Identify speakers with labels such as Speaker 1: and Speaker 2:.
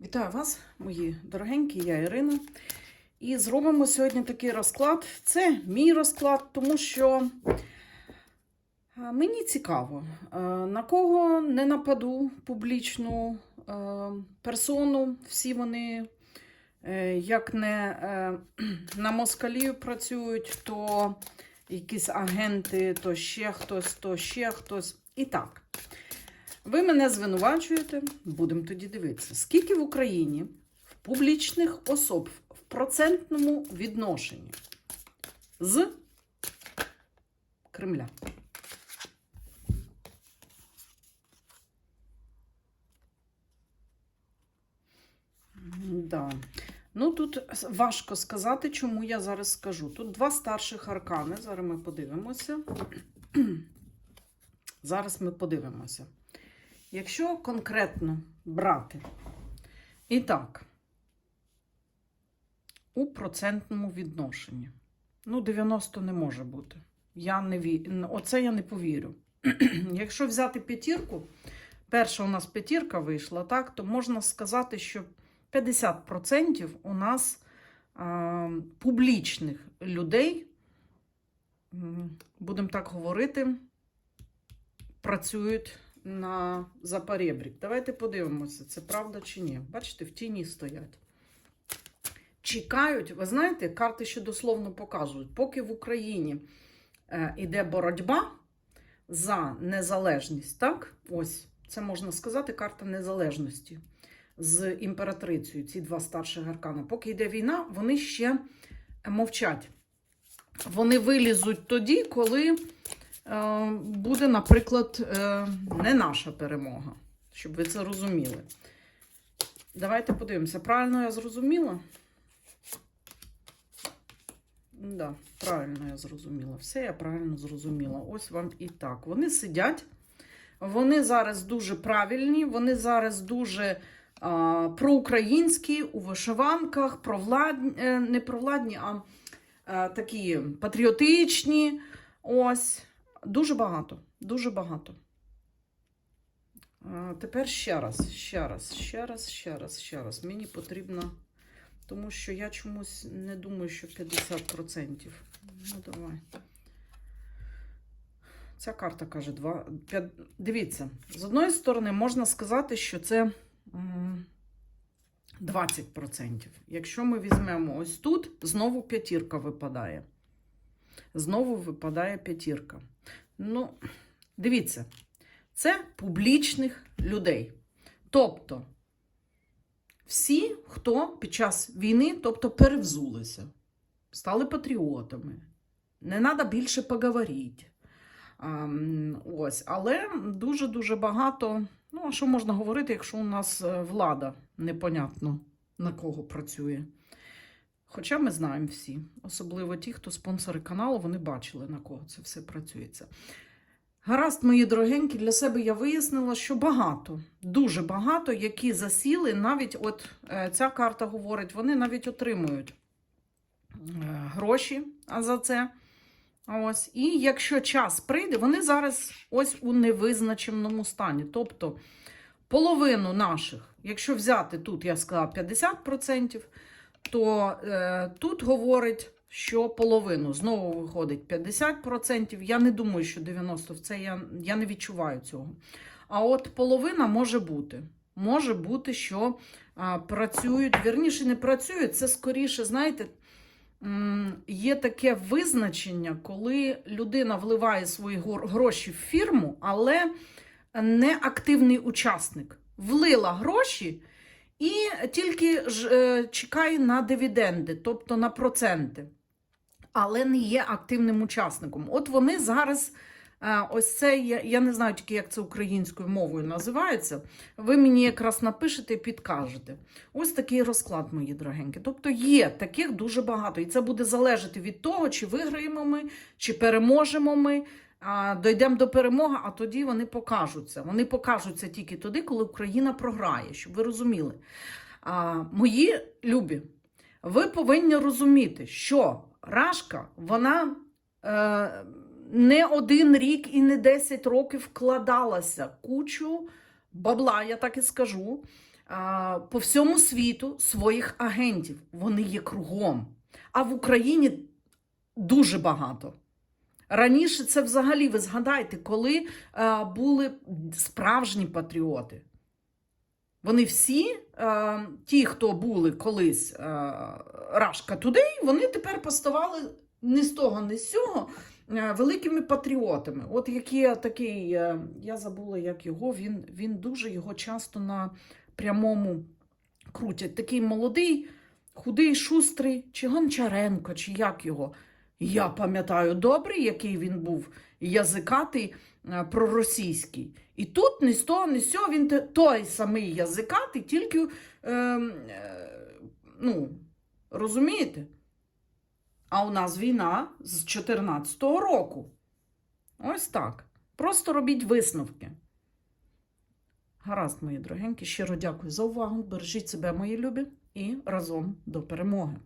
Speaker 1: Вітаю вас, мої дорогенькі, я Ірина. І зробимо сьогодні такий розклад. Це мій розклад, тому що мені цікаво, на кого не нападу публічну персону. Всі вони, е, як не е, на москалів працюють, то якісь агенти, то ще хтось, то ще хтось. І так. Ви мене звинувачуєте, будемо тоді дивитися. Скільки в Україні в публічних особ в процентному відношенні з Кремля? Да. Ну тут важко сказати, чому я зараз скажу. Тут два старших аркани. Зараз ми подивимося. Зараз ми подивимося. Якщо конкретно брати, і так, у процентному відношенні. Ну, 90 не може бути. Я не ві... Оце я не повірю. Якщо взяти п'ятірку, перша у нас п'ятірка вийшла, так, то можна сказати, що 50% у нас а, публічних людей, будемо так говорити, працюють на запоребрік. Давайте подивимося, це правда чи ні. Бачите, в тіні стоять. Чекають, ви знаєте, карти ще дословно показують, поки в Україні е, іде боротьба за незалежність, так? Ось, це можна сказати, карта незалежності з імператрицею, ці два старших аркана. Поки йде війна, вони ще мовчать. Вони вилізуть тоді, коли е, буде, наприклад, е, не наша перемога. Щоб ви це розуміли. Давайте подивимося. Правильно я зрозуміла? Да, правильно я зрозуміла. Все я правильно зрозуміла. Ось вам і так. Вони сидять, вони зараз дуже правильні, вони зараз дуже а, проукраїнські у вишиванках, провладні, е, не провладні, а, а такі патріотичні. Ось. Дуже багато, дуже багато. Тепер ще раз, ще раз, ще раз, ще раз, ще раз. Мені потрібно. Тому що я чомусь не думаю, що 50%. Ну, давай. Ця карта каже 2, 5. Дивіться, з одної сторони, можна сказати, що це 20%. Якщо ми візьмемо ось тут, знову п'ятірка випадає. Знову випадає п'ятірка. Ну, дивіться, це публічних людей. Тобто, всі, хто під час війни, тобто перевзулися, стали патріотами. Не треба більше поговорити. Ось, але дуже-дуже багато. Ну, а що можна говорити, якщо у нас е, влада непонятно на кого працює. Хоча ми знаємо всі, особливо ті, хто спонсори каналу, вони бачили, на кого це все працюється. Гаразд, мої дорогенькі, для себе я вияснила, що багато, дуже багато, які засіли, навіть от е, ця карта говорить, вони навіть отримують е, гроші за це. Ось. І якщо час прийде, вони зараз ось у невизначеному стані. Тобто половину наших, якщо взяти тут, я сказала 50%, то е, тут говорить що половину. Знову виходить 50%. Я не думаю, що 90% в це я, я не відчуваю цього. А от половина може бути. Може бути, що а, працюють, вірніше, не працюють. Це скоріше, знаєте, є таке визначення, коли людина вливає свої гроші в фірму, але не активний учасник. Влила гроші і тільки ж, е, чекає на дивіденди, тобто на проценти але не є активним учасником. От вони зараз, е, ось це, я, я не знаю тільки, як це українською мовою називається. Ви мені якраз напишете і підкажете. Ось такий розклад, мої дорогенькі. Тобто є таких дуже багато. І це буде залежати від того, чи виграємо ми, чи переможемо ми. Дойдемо до перемоги, а тоді вони покажуться. Вони покажуться тільки тоді, коли Україна програє, щоб ви розуміли. А, Мої любі, ви повинні розуміти, що Рашка, вона е, не один рік і не 10 років вкладалася кучу бабла, я так і скажу, по всьому світу своїх агентів. Вони є кругом. А в Україні дуже багато. Раніше це взагалі, ви згадайте, коли а, були справжні патріоти. Вони всі, а, ті, хто були колись Рашка Тудей, вони тепер поставали ні з того, ні з цього е, великими патріотами. От який такий, е, я забула, як його, він, він дуже його часто на прямому крутять. Такий молодий, худий, шустрий, чи Гончаренко, чи як його. Я пам'ятаю добре, який він був язикатий е, проросійський. І тут ні з того, ні з цього він той самий язикатий, тільки, е, е, ну, розумієте? А у нас війна з 14-го року. Ось так. Просто робіть висновки. Гаразд, мої дорогенькі, щиро дякую за увагу. Бережіть себе, мої любі, і разом до перемоги.